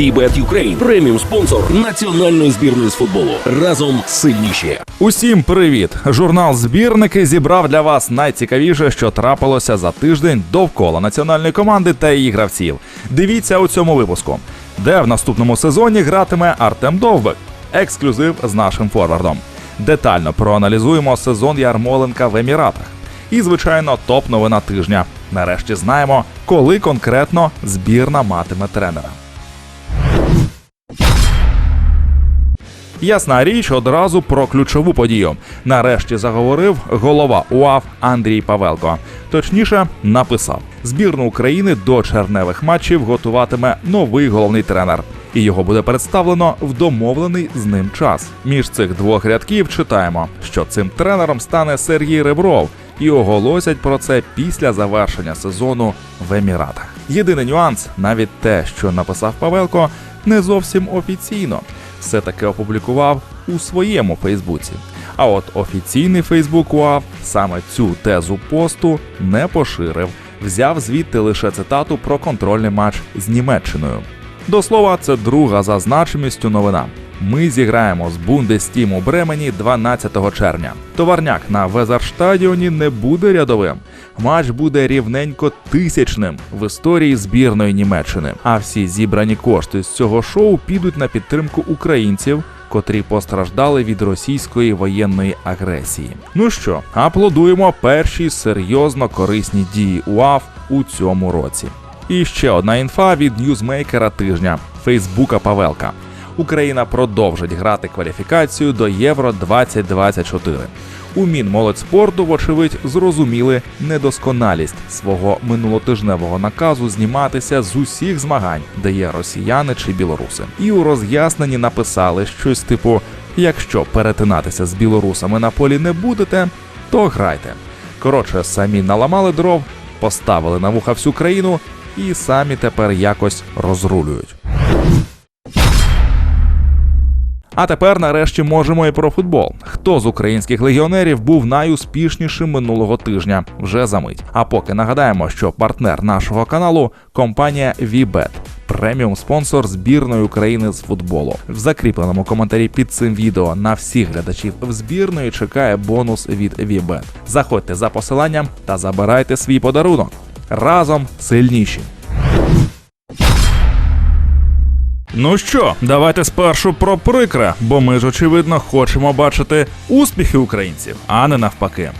VBET Ukraine – преміум спонсор національної збірної з футболу. Разом сильніші. Усім привіт! Журнал Збірники зібрав для вас найцікавіше, що трапилося за тиждень довкола національної команди та її гравців. Дивіться у цьому випуску, де в наступному сезоні гратиме Артем Довбик. Ексклюзив з нашим форвардом. Детально проаналізуємо сезон Ярмоленка в Еміратах. І, звичайно, топ новина тижня. Нарешті знаємо, коли конкретно збірна матиме тренера. Ясна річ одразу про ключову подію. Нарешті заговорив голова УАФ Андрій Павелко. Точніше, написав: збірну України до черневих матчів готуватиме новий головний тренер. І його буде представлено в домовлений з ним час. Між цих двох рядків читаємо, що цим тренером стане Сергій Ребров, і оголосять про це після завершення сезону в Еміратах. Єдиний нюанс, навіть те, що написав Павелко, не зовсім офіційно. Все таки опублікував у своєму Фейсбуці. А от офіційний Фейсбук УАВ саме цю тезу посту не поширив, взяв звідти лише цитату про контрольний матч з Німеччиною. До слова, це друга за значимістю новина. Ми зіграємо з Бундестім у Бремені 12 червня. Товарняк на Везерштадіоні не буде рядовим. Матч буде рівненько тисячним в історії збірної Німеччини. А всі зібрані кошти з цього шоу підуть на підтримку українців, котрі постраждали від російської воєнної агресії. Ну що, аплодуємо перші серйозно корисні дії УАФ у цьому році. І ще одна інфа від ньюзмейкера тижня Фейсбука Павелка. Україна продовжить грати кваліфікацію до Євро 2024. У Мінмолодьспорту, вочевидь, зрозуміли недосконалість свого минулотижневого наказу зніматися з усіх змагань, де є росіяни чи білоруси. І у роз'ясненні написали щось типу: якщо перетинатися з білорусами на полі не будете, то грайте. Коротше, самі наламали дров, поставили на вуха всю країну і самі тепер якось розрулюють. А тепер нарешті можемо і про футбол. Хто з українських легіонерів був найуспішнішим минулого тижня? Вже за мить. А поки нагадаємо, що партнер нашого каналу компанія VBET. Преміум спонсор збірної України з футболу. В закріпленому коментарі під цим відео на всіх глядачів в збірної чекає бонус від VBET. Заходьте за посиланням та забирайте свій подарунок. Разом сильніші. Ну що, давайте спершу про прикре, бо ми ж очевидно хочемо бачити успіхи українців, а не навпаки.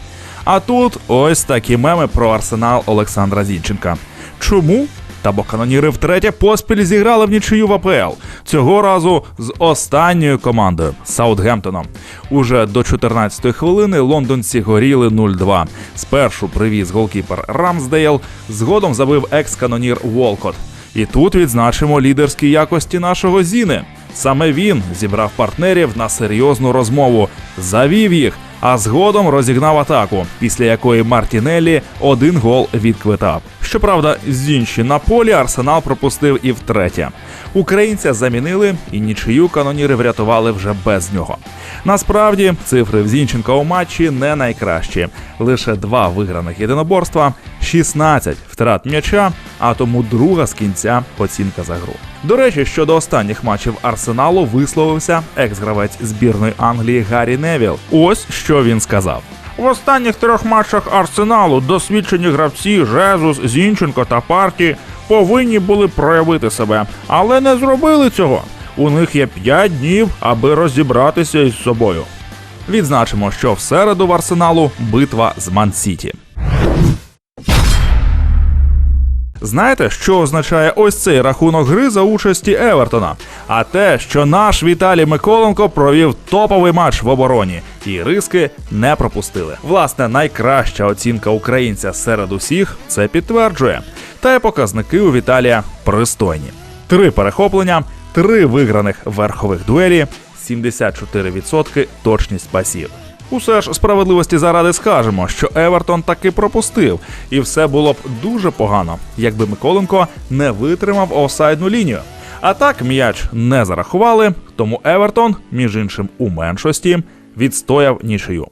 А тут ось такі меми про арсенал Олександра Зінченка. Чому? Та бо каноніри втретє поспіль зіграли в нічию в АПЛ. Цього разу з останньою командою Саутгемптоном. Уже до 14-ї хвилини лондонці горіли 0-2. Спершу привіз голкіпер Рамсдейл, згодом забив екс-канонір Волкот. І тут відзначимо лідерські якості нашого Зіни. Саме він зібрав партнерів на серйозну розмову, завів їх, а згодом розігнав атаку, після якої Мартінеллі один гол відквитав. Щоправда, з інші на полі Арсенал пропустив і втретє. Українця замінили, і нічию каноніри врятували вже без нього. Насправді, цифри в Зінченка у матчі не найкращі. Лише два виграних єдиноборства, 16 втрат м'яча, а тому друга з кінця оцінка за гру. До речі, щодо останніх матчів Арсеналу висловився екс-гравець збірної Англії Гаррі Невіл. Ось що він сказав. В останніх трьох матчах Арсеналу досвідчені гравці Жезус, Зінченко та Парті повинні були проявити себе, але не зробили цього. У них є 5 днів, аби розібратися із собою. Відзначимо, що в середу в Арсеналу битва з Ман-Сіті. Знаєте, що означає ось цей рахунок гри за участі Евертона? А те, що наш Віталій Миколенко провів топовий матч в обороні і риски не пропустили. Власне, найкраща оцінка українця серед усіх це підтверджує. Та й показники у Віталія пристойні: три перехоплення, три виграних верхових дуелі, 74% точність пасів. Усе ж справедливості заради скажемо, що Евертон таки пропустив, і все було б дуже погано, якби Миколенко не витримав офсайдну лінію. А так м'яч не зарахували, тому Евертон, між іншим у меншості, відстояв нічию.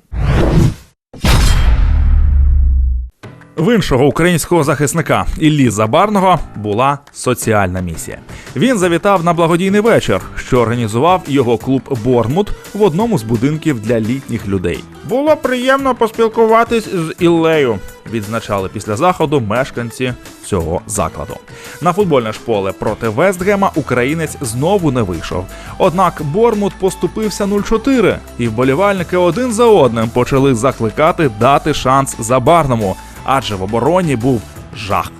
В іншого українського захисника Іллі Забарного була соціальна місія. Він завітав на благодійний вечір, що організував його клуб Бормут в одному з будинків для літніх людей. Було приємно поспілкуватись з Іллею, відзначали після заходу мешканці цього закладу. На футбольне ж поле проти Вестгема українець знову не вийшов. Однак Бормут поступився 0-4, і вболівальники один за одним почали закликати дати шанс Забарному, адже в обороні був жах.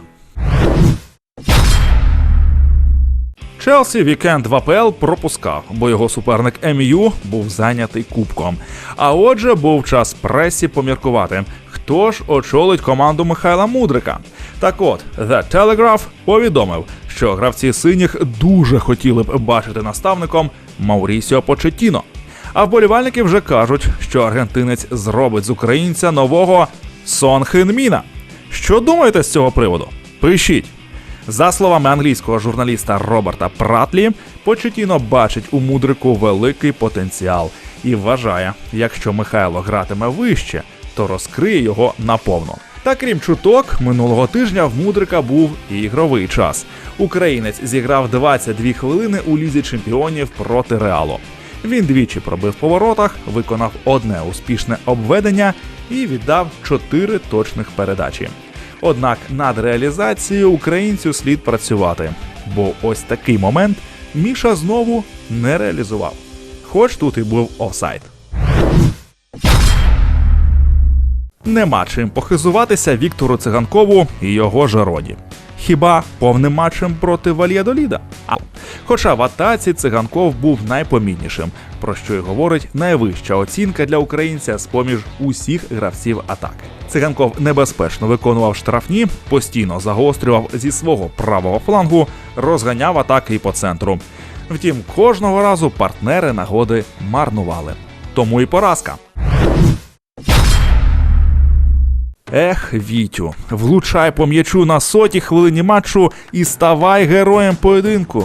Челсі вікенд в АПЛ пропускав, бо його суперник МЮ був зайнятий кубком. А отже, був час пресі поміркувати, хто ж очолить команду Михайла Мудрика. Так от, The Telegraph повідомив, що гравці синіх дуже хотіли б бачити наставником Маурісіо Почеттіно. А вболівальники вже кажуть, що аргентинець зробить з українця нового Сон Хинміна. Що думаєте з цього приводу? Пишіть. За словами англійського журналіста Роберта Пратлі, Почетіно бачить у мудрику великий потенціал і вважає, якщо Михайло гратиме вище, то розкриє його наповну. Та крім чуток, минулого тижня в мудрика був і ігровий час. Українець зіграв 22 хвилини у лізі чемпіонів проти Реалу. Він двічі пробив по воротах, виконав одне успішне обведення і віддав чотири точних передачі. Однак над реалізацією українцю слід працювати, бо ось такий момент Міша знову не реалізував. Хоч тут і був офсайд. Нема чим похизуватися Віктору Циганкову і його ж роді. Хіба повним матчем проти Вальядоліда? А хоча в атаці циганков був найпомітнішим, про що й говорить найвища оцінка для українця з поміж усіх гравців атаки. Циганков небезпечно виконував штрафні, постійно загострював зі свого правого флангу, розганяв атаки і по центру. Втім, кожного разу партнери нагоди марнували. Тому і поразка. Ех, Вітю, влучай по м'ячу на сотій хвилині матчу і ставай героєм поєдинку.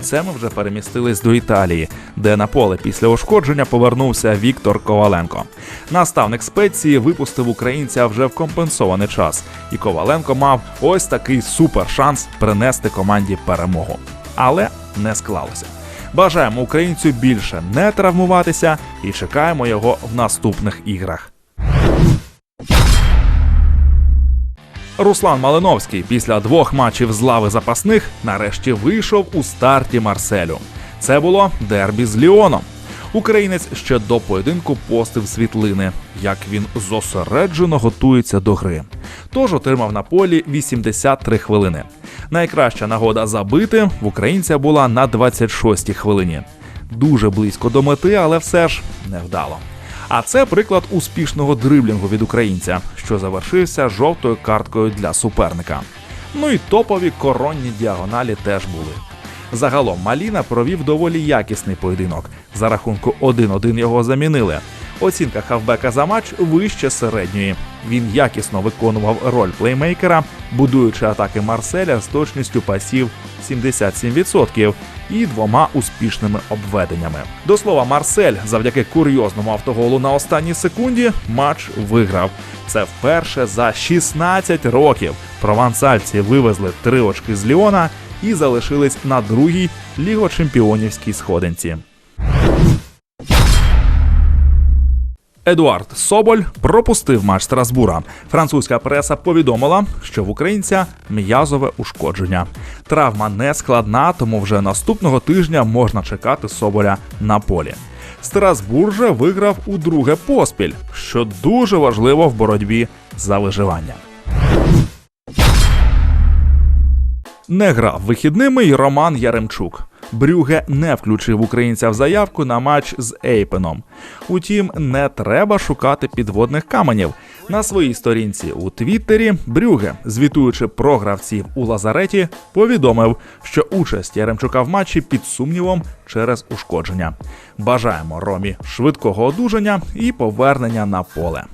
Це ми вже перемістились до Італії, де на поле після ушкодження повернувся Віктор Коваленко. Наставник спеції випустив українця вже в компенсований час, і Коваленко мав ось такий супер шанс принести команді перемогу. Але не склалося. Бажаємо українцю більше не травмуватися і чекаємо його в наступних іграх. Руслан Малиновський після двох матчів з лави запасних нарешті вийшов у старті Марселю. Це було дербі з Ліоном. Українець ще до поєдинку постив світлини, як він зосереджено готується до гри. Тож отримав на полі 83 хвилини. Найкраща нагода забити в українця була на 26-й хвилині. Дуже близько до мети, але все ж невдало. А це приклад успішного дриблінгу від українця, що завершився жовтою карткою для суперника. Ну і топові коронні діагоналі теж були. Загалом Маліна провів доволі якісний поєдинок. За рахунку 1-1 його замінили. Оцінка хавбека за матч вище середньої. Він якісно виконував роль плеймейкера, будуючи атаки Марселя з точністю пасів 77% і двома успішними обведеннями. До слова, Марсель завдяки курйозному автоголу на останній секунді матч виграв. Це вперше за 16 років. Провансальці вивезли три очки з Ліона і залишились на другій лігочемпіонівській сходинці. Едуард Соболь пропустив матч Страсбура. Французька преса повідомила, що в українця м'язове ушкодження. Травма не складна, тому вже наступного тижня можна чекати Соболя на полі. Страсбур же виграв у друге поспіль, що дуже важливо в боротьбі за виживання. Не грав вихідними й Роман Яремчук. Брюге не включив українця в заявку на матч з Ейпеном. Утім, не треба шукати підводних каменів. На своїй сторінці у Твіттері Брюге, звітуючи про гравців у Лазареті, повідомив, що участь Яремчука в матчі під сумнівом через ушкодження. Бажаємо Ромі швидкого одужання і повернення на поле.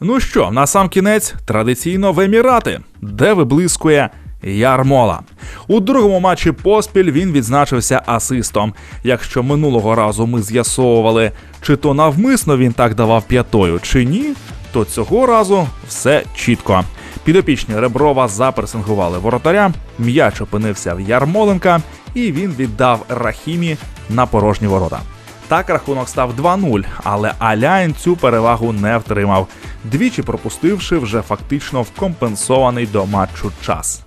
Ну що, на сам кінець традиційно в Емірати, де виблискує Ярмола. У другому матчі поспіль він відзначився асистом. Якщо минулого разу ми з'ясовували, чи то навмисно він так давав п'ятою, чи ні, то цього разу все чітко. Підопічні Реброва запресингували воротаря, м'яч опинився в Ярмоленка, і він віддав Рахімі на порожні ворота. Так рахунок став 2-0, але Аляйн цю перевагу не втримав, двічі пропустивши вже фактично в компенсований до матчу час.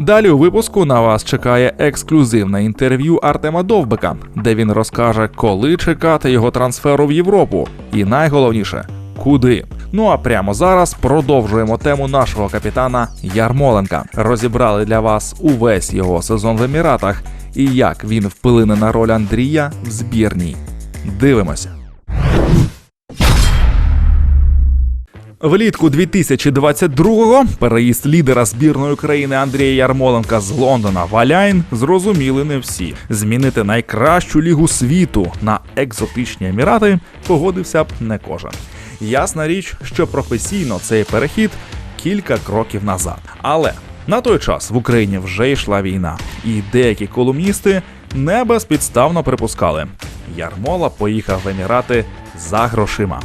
Далі у випуску на вас чекає ексклюзивне інтерв'ю Артема Довбика, де він розкаже, коли чекати його трансферу в Європу, і найголовніше, куди. Ну а прямо зараз продовжуємо тему нашого капітана Ярмоленка. Розібрали для вас увесь його сезон в Еміратах і як він вплине на роль Андрія в збірній. Дивимося. Влітку 2022-го переїзд лідера збірної України Андрія Ярмоленка з Лондона в Аляйн зрозуміли не всі. Змінити найкращу лігу світу на екзотичні емірати погодився б не кожен. Ясна річ, що професійно цей перехід кілька кроків назад. Але на той час в Україні вже йшла війна, і деякі колумністи не безпідставно припускали. Ярмола поїхав в Емірати за грошима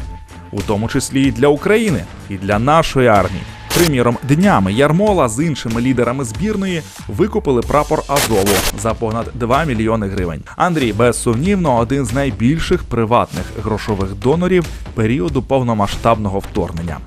у тому числі і для України, і для нашої армії. Приміром, днями Ярмола з іншими лідерами збірної викупили прапор Азову за понад 2 мільйони гривень. Андрій безсумнівно один з найбільших приватних грошових донорів періоду повномасштабного вторгнення.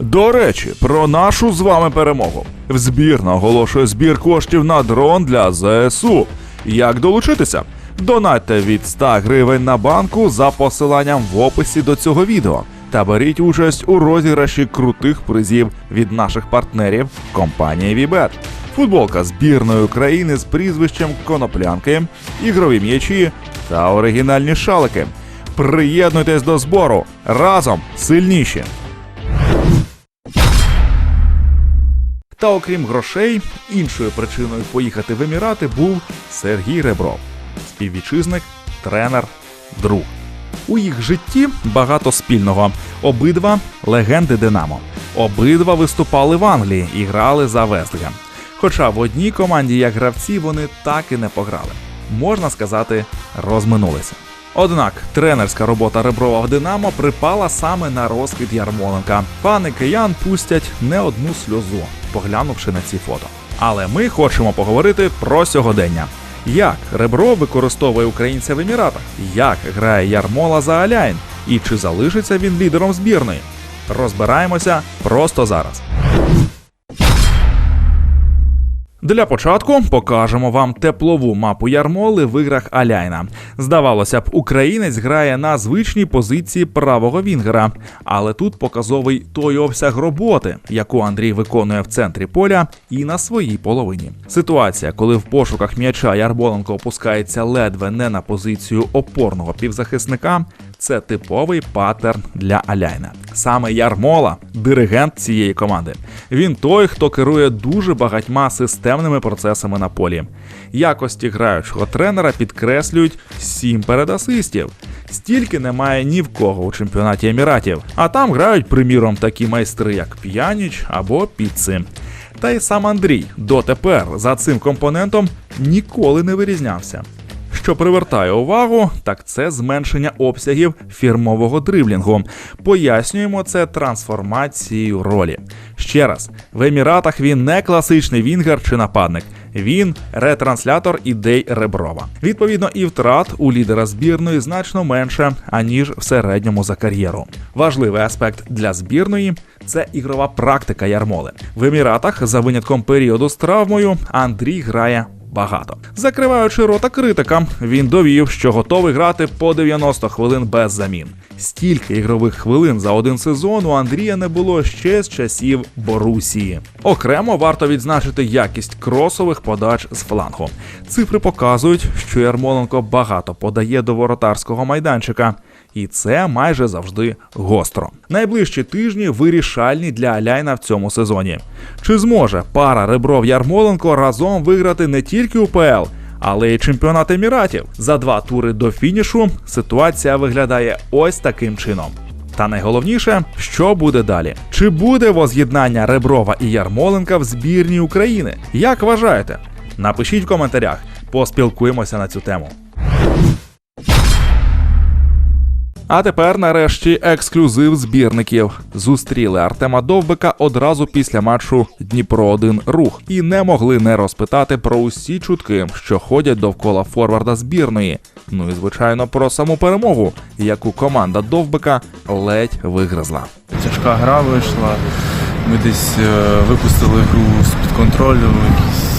До речі, про нашу з вами перемогу. В збірна оголошує збір коштів на дрон для ЗСУ. Як долучитися? Донатьте від 100 гривень на банку за посиланням в описі до цього відео та беріть участь у розіграші крутих призів від наших партнерів компанії Вібет. Футболка збірної України з прізвищем Коноплянки, ігрові м'ячі та оригінальні шалики. Приєднуйтесь до збору разом сильніші. Та окрім грошей, іншою причиною поїхати в Емірати був Сергій Ребров, співвітчизник, тренер, друг. У їх житті багато спільного. Обидва легенди Динамо. Обидва виступали в Англії і грали за Вестгем. Хоча в одній команді, як гравці, вони так і не пограли. Можна сказати, розминулися. Однак тренерська робота Реброва в Динамо припала саме на розквіт Ярмоленка. Пани киян пустять не одну сльозу, поглянувши на ці фото. Але ми хочемо поговорити про сьогодення. Як Ребро використовує українця в Еміратах? Як грає Ярмола за Аляйн? І чи залишиться він лідером збірної? Розбираємося просто зараз. Для початку покажемо вам теплову мапу Ярмоли в іграх Аляйна. Здавалося б, українець грає на звичній позиції правого вінгера, але тут показовий той обсяг роботи, яку Андрій виконує в центрі поля і на своїй половині. Ситуація, коли в пошуках м'яча Ярмоленко опускається ледве не на позицію опорного півзахисника, це типовий паттерн для Аляйна. Саме Ярмола диригент цієї команди. Він той, хто керує дуже багатьма системними процесами на полі. Якості граючого тренера підкреслюють сім передасистів. Стільки немає ні в кого у чемпіонаті Еміратів. А там грають, приміром, такі майстри, як П'яніч або Піци. Та й сам Андрій дотепер за цим компонентом ніколи не вирізнявся. Що привертає увагу, так це зменшення обсягів фірмового дриблінгу. Пояснюємо це трансформацією ролі. Ще раз, в Еміратах він не класичний вінгер чи нападник. Він ретранслятор ідей Реброва. Відповідно, і втрат у лідера збірної значно менше, аніж в середньому за кар'єру. Важливий аспект для збірної це ігрова практика Ярмоли. В Еміратах, за винятком періоду з травмою, Андрій грає багато. Закриваючи рота критикам, він довів, що готовий грати по 90 хвилин без замін. Стільки ігрових хвилин за один сезон у Андрія не було ще з часів Борусії. Окремо варто відзначити якість кросових подач з флангу. Цифри показують, що Ярмоленко багато подає до воротарського майданчика. І це майже завжди гостро. Найближчі тижні вирішальні для Аляйна в цьому сезоні. Чи зможе пара Ребров Ярмоленко разом виграти не тільки УПЛ, але й чемпіонат Еміратів? За два тури до фінішу ситуація виглядає ось таким чином. Та найголовніше, що буде далі? Чи буде воз'єднання Реброва і Ярмоленка в збірній України? Як вважаєте? Напишіть в коментарях, поспілкуємося на цю тему. А тепер, нарешті, ексклюзив збірників. Зустріли Артема Довбика одразу після матчу Дніпро 1 рух і не могли не розпитати про усі чутки, що ходять довкола форварда збірної. Ну і звичайно про саму перемогу, яку команда Довбика ледь вигризла. Тяжка гра вийшла. Ми десь е, випустили гру з-під контролю, якісь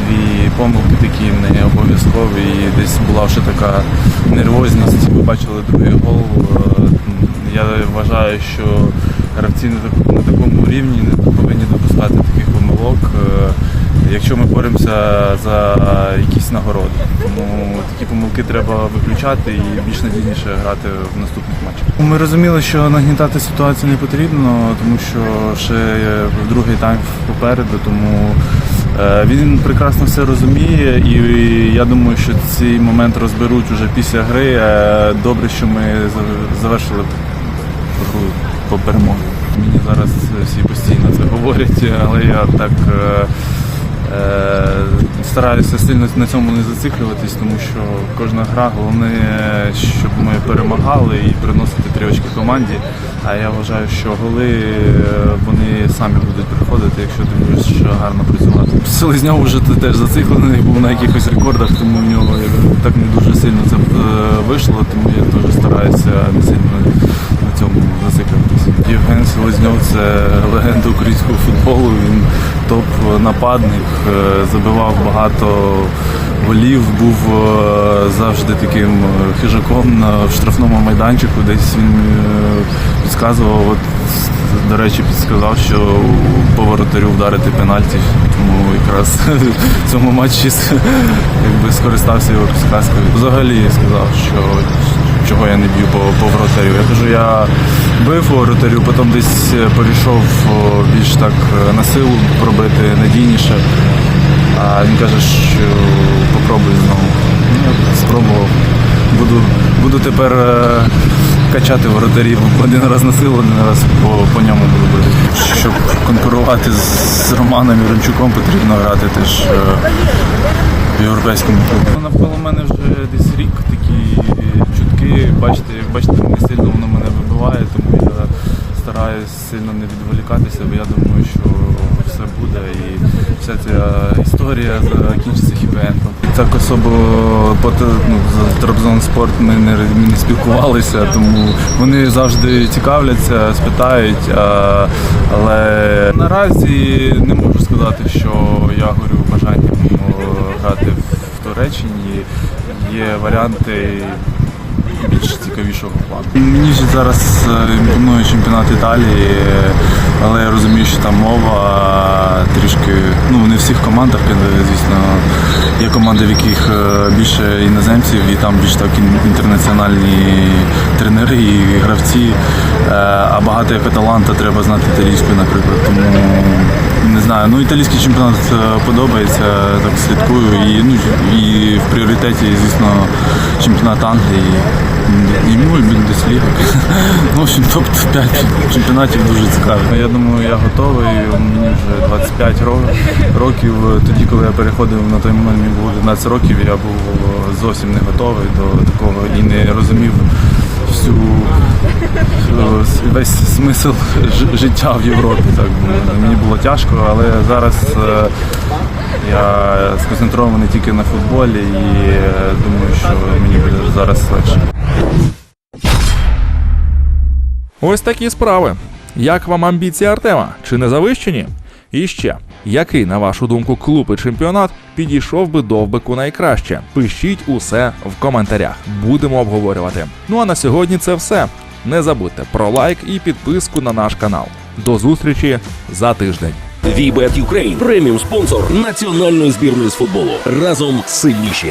дві помилки такі не обов'язкові. І десь була вже така нервозність. Ви бачили другий гол. Е, Я вважаю, що гравці на такому рівні не повинні допускати таких помилок, е, якщо ми боремося за якісь нагороди. Тому такі помилки треба виключати і більш надійніше грати в наступних матчах. Ми розуміли, що нагнітати ситуацію не потрібно, тому що ще другий тайм попереду, тому е, він прекрасно все розуміє, і я думаю, що цей момент розберуть уже після гри. Е, Добре, що ми завершили гру по перемогу. Мені зараз всі постійно це говорять, але я так. Е, Е, Стараюся сильно на цьому не зациклюватись, тому що кожна гра головне, щоб ми перемагали і приносити три очки команді. А я вважаю, що голи е, вони самі будуть приходити, якщо ти будеш гарно працювати. Селезньов вже теж зациклений, був на якихось рекордах, тому в нього е, так не дуже сильно це е, вийшло, тому я теж стараюся не сильно на цьому зациклюватися. Євген Селезньов це легенда українського футболу. Він топ-нападник, е, забивав багато голів, був е, завжди таким е, хижаком в штрафному майданчику. Десь він підказував. От, до речі, підсказав, що по воротарю вдарити пенальті. Тому якраз в цьому матчі якби скористався його підсказкою. Взагалі сказав, що чого я не б'ю по, по воротарю. Я кажу, я бив по воротарю, потім десь е, перейшов більш так е, на силу пробити надійніше. А він каже, що попробуй знову. Ну, я спробував. Буду, буду тепер е, качати воротарів один раз на силу, один раз по, по ньому буду бити. Щоб конкурувати з Романом Ірончуком, потрібно грати теж в європейському клубі. Навколо мене вже десь рік такі чутки. Бачите, бачите, не сильно воно мене вибиває, тому я стараюсь сильно не відволікатися, бо я думаю, що все буде і вся ця історія закінчиться хіпендом. Так особо по ну, за Трабзонспорт ми не, не спілкувалися, тому вони завжди цікавляться, спитають. А, але наразі не можу сказати, що я горю бажанням грати в Туреччині. Є варіанти більш цікавішого плану. Мені ж зараз е, імпонує чемпіонат Італії, але я розумію, що там мова трішки, ну не в всіх командах, е, звісно, є команди, в яких е, більше іноземців, і там більш так інтернаціональні тренери і гравці. Е, А багато як Аталанта треба знати італійську, наприклад. Тому не знаю. Ну італійський чемпіонат е, подобається, так слідкую. І, ну, і в пріоритеті, звісно, чемпіонат Англії. І ну, і Бундесліга. Ну, в общем, топ-5 чемпіонатів дуже цікаві. Я думаю, я готовий. Мені вже 25 років. Тоді, коли я переходив на той момент, мені було 11 років, я був зовсім не готовий до такого і не розумів всю е, весь смисл життя в Європі. Так мені було тяжко, але зараз е, я сконцентрований тільки на футболі і е, думаю, що мені буде зараз легше. Ось такі справи. Як вам амбіції Артема? Чи не завищені? І ще, який, на вашу думку, клуб і чемпіонат підійшов би довбику найкраще? Пишіть усе в коментарях. Будемо обговорювати. Ну а на сьогодні це все. Не забудьте про лайк і підписку на наш канал. До зустрічі за тиждень. VBet Ukraine – преміум спонсор національної збірної з футболу. Разом сильніші.